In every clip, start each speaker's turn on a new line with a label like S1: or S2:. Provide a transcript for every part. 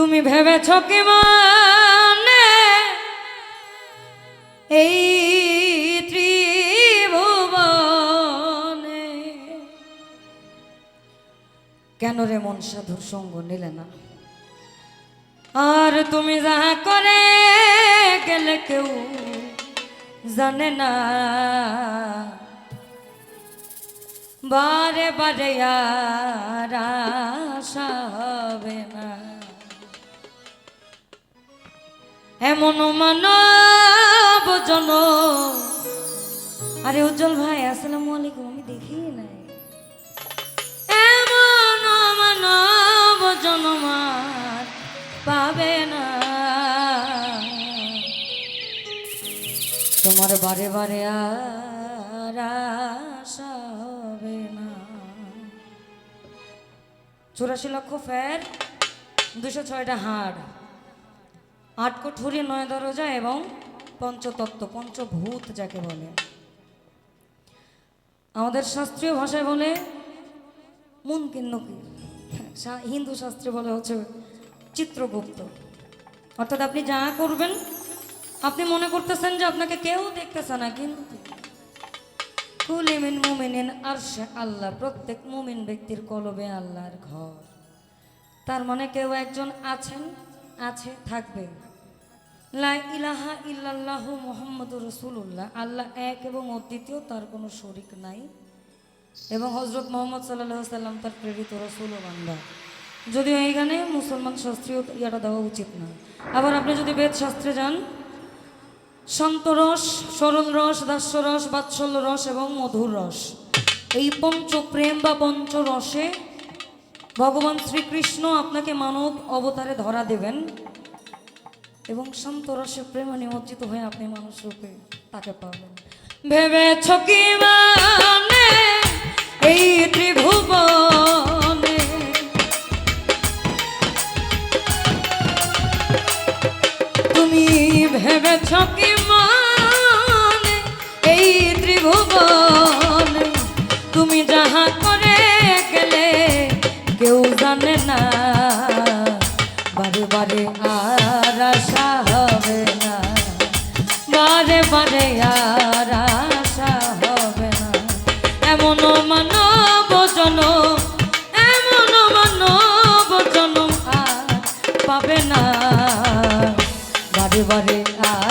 S1: তুমি ভেবেছ কি মানে? এই কেন রে মন সাধুর সঙ্গ নিলে না? আর তুমি যাহা করে গেলে কেউ জানে না। বারে বারে আর আশা হবে না। এমন মানব জন। আরে উজ্জ্বল ভাই, আসসালামু আলাইকুম, আমি দেখি নাই। এমন মানব জনমার পাবে না। তোমার বারে বারে আর হবে না। চুরাশি লক্ষ ফের দুশো ছয়টা হাড়। আট কঠুরি নয় দরজা এবং পঞ্চতত্ত্ব, পঞ্চভূত যাকে বলে। আমাদের শাস্ত্রীয় ভাষায় বলে মন কিন্নকি হিন্দু শাস্ত্রে বলে হচ্ছে চিত্রগুপ্ত। অর্থাৎ আপনি যা করবেন, আপনি মনে করতেছেন যে আপনাকে কেউ দেখতেছে না, কিন্তু আরশে আল্লাহ, প্রত্যেক মুমিন ব্যক্তির কলবে আল্লাহর ঘর। তার মানে কেউ একজন আছেন, আছে, থাকবে। লা ইলাহা ইল্লাল্লাহ মোহাম্মদ রসুল্লাহ আল্লাহ এক এবং অদ্বিতীয়, তার কোনো শরিক নাই। এবং হজরত মোহাম্মদ সাল্লাহ সাল্লাম তার প্রেরিত রসুল বান্দা। যদিও এইখানে মুসলমান শাস্ত্রীয় ইয়াটা দেওয়া উচিত না। আবার আপনি যদি বেদ শাস্ত্রে যান শান্তরস সরল রস দাস্যরস বাৎসল্য রস এবং মধুর রস। এই পঞ্চ প্রেম বা পঞ্চ রসে ভগবান শ্রীকৃষ্ণ আপনাকে মানব অবতারে ধরা দেবেন। এবং শান্ত রসে প্রেমে নিমজ্জিত হয়ে আপনি মানুষ রূপে তাকে পাবেন। ভেবেছ কি মানে? বারে বারে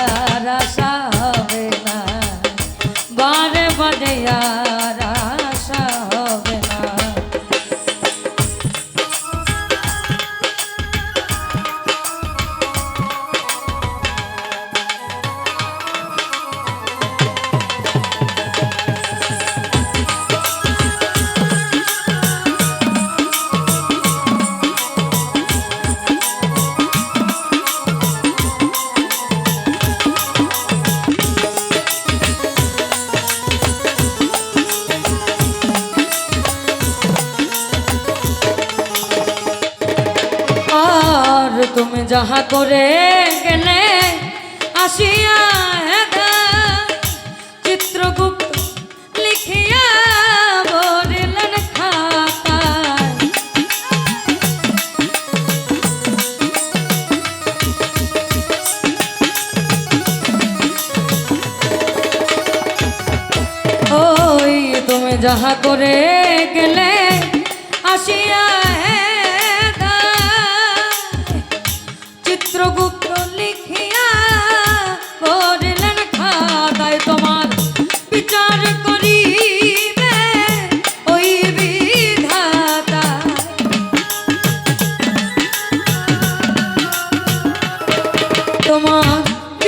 S1: করে গেলে আসিয়া চিত্রগুপ্ত লিখিয়া তুমি যাহা করে গেলে আসিয়া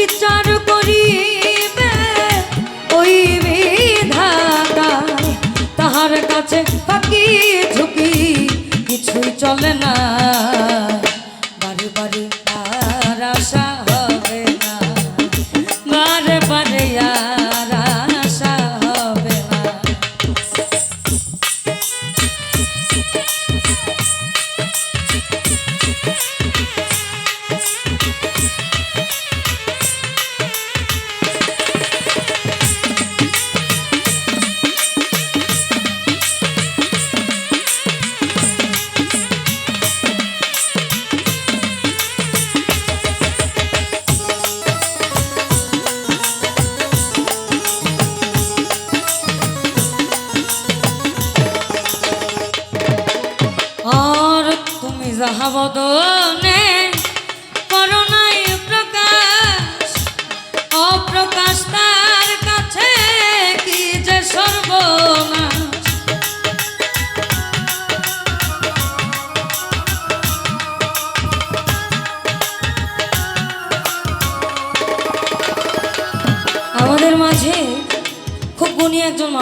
S1: বিচার করিবে ওই বিধাতা তাহার কাছে ফাঁকি ঝুঁকি কিছুই চলে না।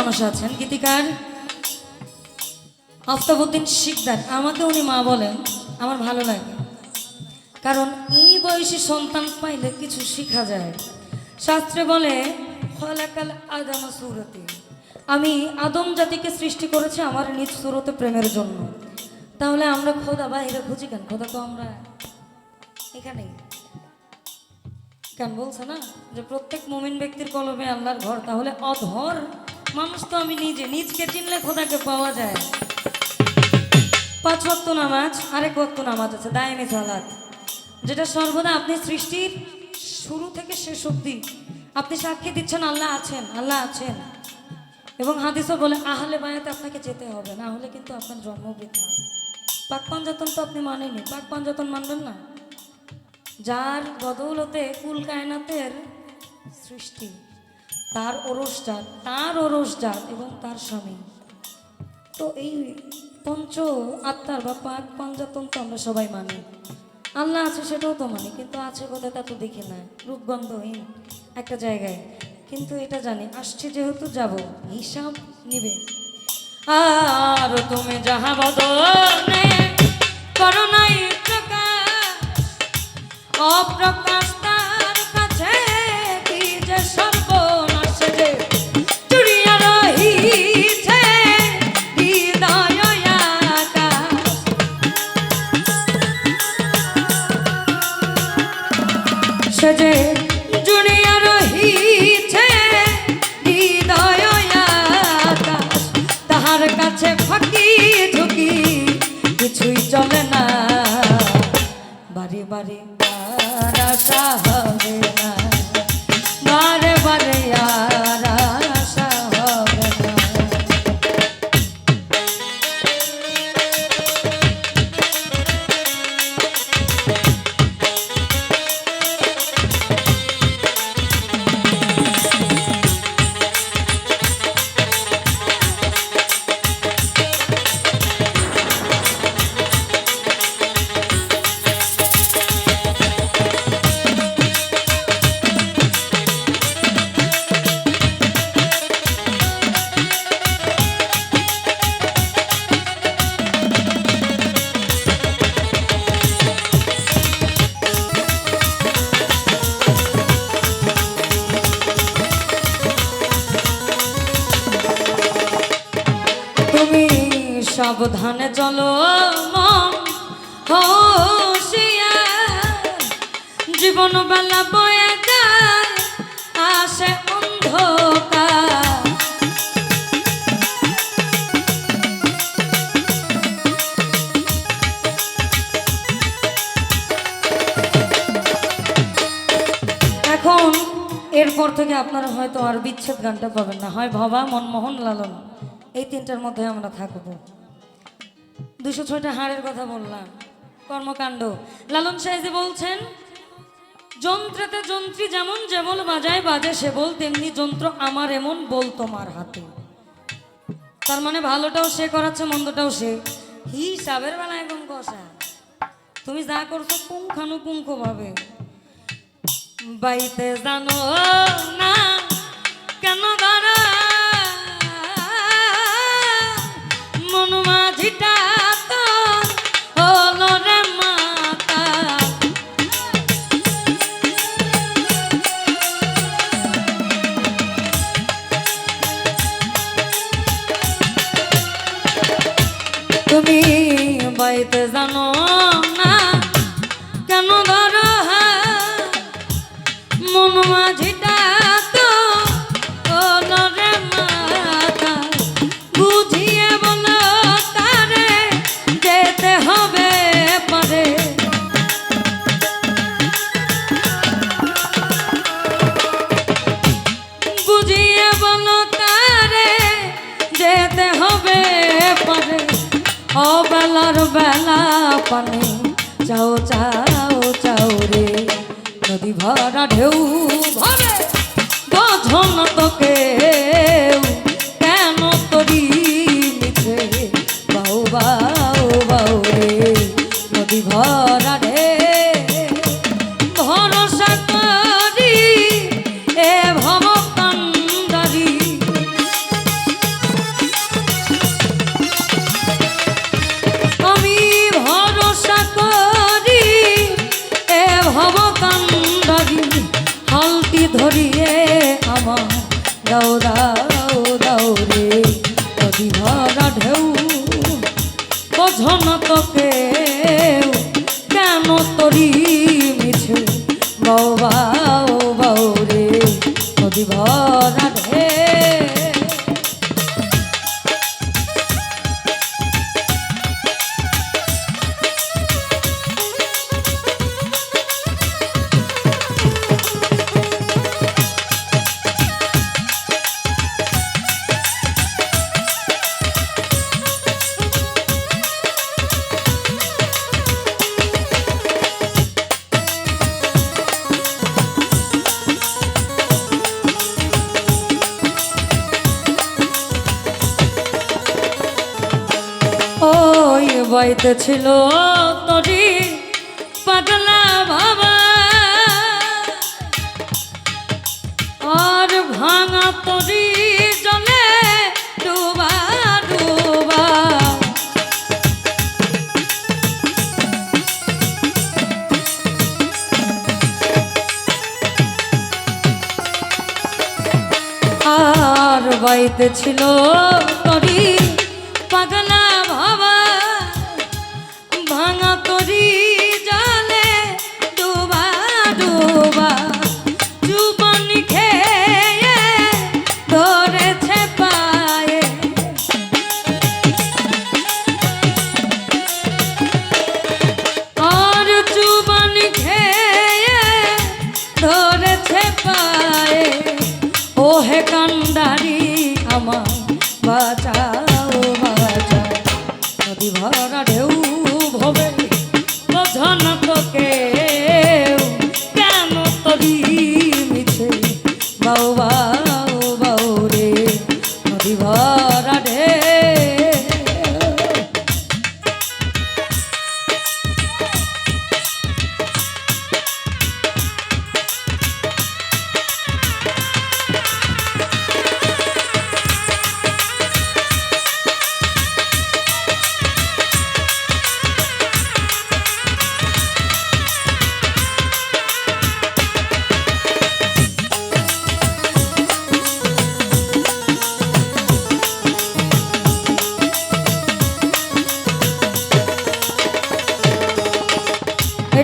S1: একজন আছেন গীতিকার আফতাবুদ্দিন শিকদার। আমাকে উনি মা বলেন, আমার ভালো লাগে। কারণ এই বয়সে সন্তান পাইলে কিছু শেখা যায়। শাস্ত্রে বলে ফলাকাল আদম সুরতে। আমি আদম জাতিকে সৃষ্টি করেছি আমার নিজ সুরতে প্রেমের জন্য। তাহলে আমরা খোদা বাইরে খুঁজি কেন? খোদা তো আমরা এখানেই। কেন বলছে না? যে প্রত্যেক মুমিন ব্যক্তির কলমে আল্লাহর ঘর, তাহলে অধর মানুষ তো আমি নিজে, নিজকে চিনলে খোদাকে পাওয়া যায়। পাঁচ ওয়াক্ত নামাজ, আরেক ওয়াক্ত নামাজ আছে দায়নি সালাত। যেটা সর্বদা আপনি সৃষ্টির শুরু থেকে শেষ অবধি, আপনি সাক্ষী দিচ্ছেন, আল্লাহ আছেন আল্লাহ আছেন। এবং হাদিসও বলে, আহলে বায়াতে আপনাকে যেতে হবে, না হলে কিন্তু আপনার জন্ম বৃথা। পাক পাঞ্জাতন তো আপনি মানেনি পাক পাঞ্জাতন মানবেন না? যার বদৌলতে কুল কায়নাতের সৃষ্টি। তার ওরস জাত তার ওরস জাত এবং তার স্বামী। তো এই পঞ্চ আত্মার বা পাক পঞ্চাতন তো আমরা সবাই মানি। আল্লাহ আছে সেটাও তো মানি, কিন্তু আছে কোথায় তা তো দেখি না। রূপগন্ধহীন একটা জায়গায়। কিন্তু এটা জানি, আসছে যেহেতু যাব, হিসাব নিবে। আর তুমি যাহা বদনে করো নাই আর আপনারা হয়তো আর বিচ্ছেদ গানটা পাবেন না। হয় ভবা, মনমোহন, লালন। এই তিনটার মধ্যে আমরা থাকব। দুশো ছয়টা হাড়ের কথা বললাম। কর্মকাণ্ড। লালন সাহেজি বলছেন, যন্ত্রেতে যন্ত্রী যেমন যেমন বাজায় বাজে সে বল তেমনি যন্ত্র আমার এমন বল তোমার হাতে। তার মানে ভালোটাও সে করাচ্ছে, মন্দটাও সে। হিসাবের বেলা একদম কষা। তুমি যা করছ পুঙ্খানুপুঙ্খ ভাবে বাইতে জানো না কেন দাঁড়া মন মাঝিটা তুমি বাইতে জানো পানি। চাও চাও চাও রে। নদী ভরা ঢেউ ভরে বোঝন তোকে। ধরিয়ে আমার দাও ছিল তরি পাগলা বাবা। আর ভাঙা তরি আর বাইতে ছিল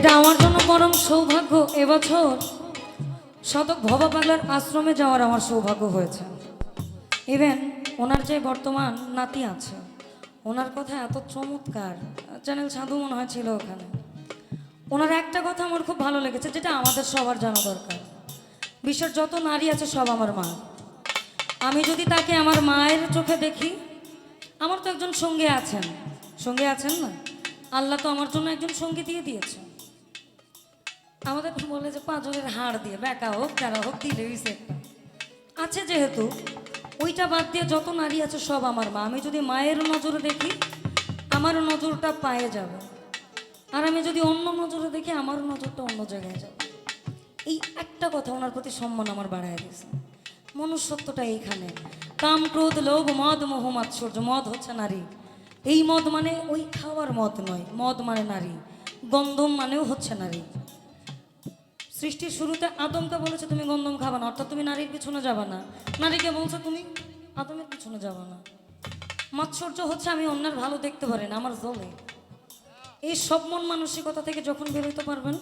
S1: এটা আমার জন্য পরম সৌভাগ্য এবছর শতক ভবা পাগলার আশ্রমে যাওয়ার আমার সৌভাগ্য হয়েছে। ইভেন ওনার যে বর্তমান নাতি আছে, ওনার কথা এত চমৎকার, চ্যানেল সাধু মনে হয় ছিল ওখানে। ওনার একটা কথা আমার খুব ভালো লেগেছে, যেটা আমাদের সবার জানা দরকার। বিশ্বের যত নারী আছে সব আমার মা। আমি যদি তাকে আমার মায়ের চোখে দেখি, আমার তো একজন সঙ্গে আছেন। সঙ্গে আছেন না? আল্লাহ তো আমার জন্য একজন সঙ্গী দিয়ে দিয়েছে আমাদের বলে যে পাঁচজনের হাড় দিয়ে, বেকা হোক যারা হোক, দিলে হইছে আছে যেহেতু, ওইটা বাদ দিয়ে যত নারী আছে সব আমার মা। আমি যদি মায়ের নজরে দেখি, আমার নজরটা পায়ে যাবে। আর আমি যদি অন্য নজরে দেখি, আমার নজরটা অন্য জায়গায় যাবে। এই একটা কথা ওনার প্রতি সম্মান আমার বাড়ায় দিয়েছে। মনুষ্যত্বটা এইখানে। কাম, ক্রোধ, লোভ, মদ, মোহ, মাৎসর্য। মদ হচ্ছে নারী। এই মদ মানে ওই খাওয়ার মদ নয়। মদ মানে নারী। গন্ধম মানেও হচ্ছে নারী। সৃষ্টির শুরুতে আদমকে বলেছে, তুমি গন্ধম খাবা না। অর্থাৎ তুমি নারীর পিছনে যাবে না। নারীকে বলছো, তুমি আদমের পিছনে যাবে না। মাৎসর্য হচ্ছে আমি অন্যের ভালো দেখতে পারেন আমার জলে এই সব মন মানসিকতা থেকে যখন বেরোতে পারবেন,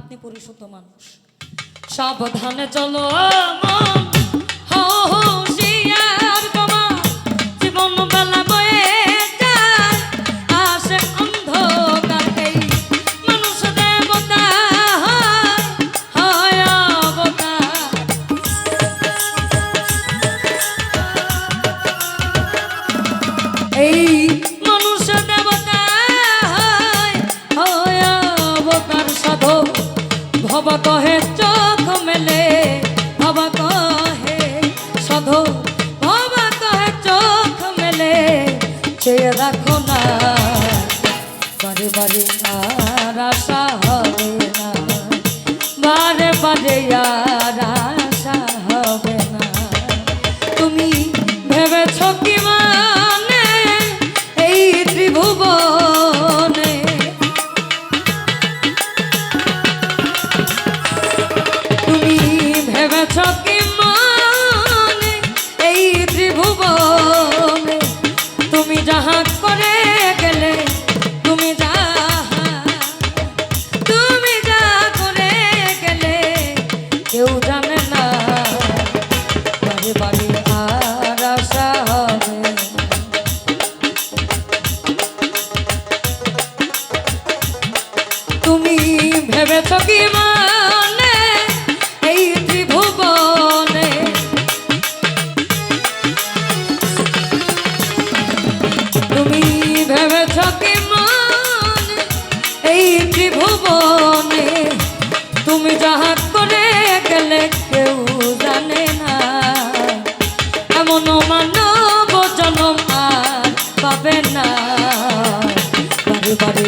S1: আপনি পরিশুদ্ধ মানুষ। সাবধানে চলো মন বারে